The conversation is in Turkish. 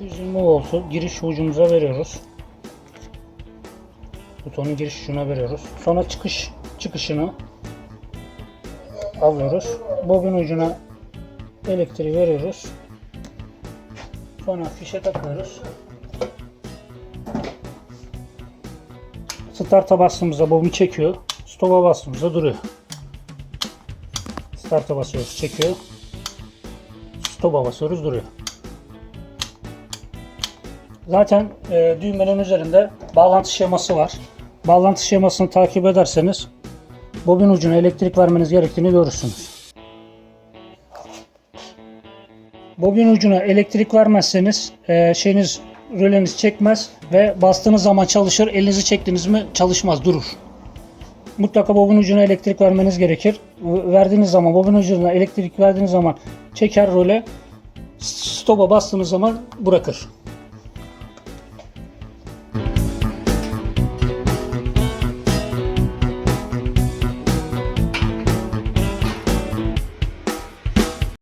220 voltu giriş ucumuza veriyoruz. Butonun giriş ucuna veriyoruz. Sonra çıkış çıkışını alıyoruz. Bobin ucuna elektriği veriyoruz. Sonra fişe takıyoruz. Start'a bastığımızda bobin çekiyor. Stop'a bastığımızda duruyor. Start'a basıyoruz çekiyor. Stop'a basıyoruz duruyor. Zaten e, düğmenin üzerinde bağlantı şeması var. Bağlantı şemasını takip ederseniz bobin ucuna elektrik vermeniz gerektiğini görürsünüz. Bobin ucuna elektrik vermezseniz e, şeyiniz röleniz çekmez ve bastığınız zaman çalışır. Elinizi çektiniz mi çalışmaz, durur. Mutlaka bobin ucuna elektrik vermeniz gerekir. Verdiğiniz zaman bobin ucuna elektrik verdiğiniz zaman çeker röle. Stop'a bastığınız zaman bırakır.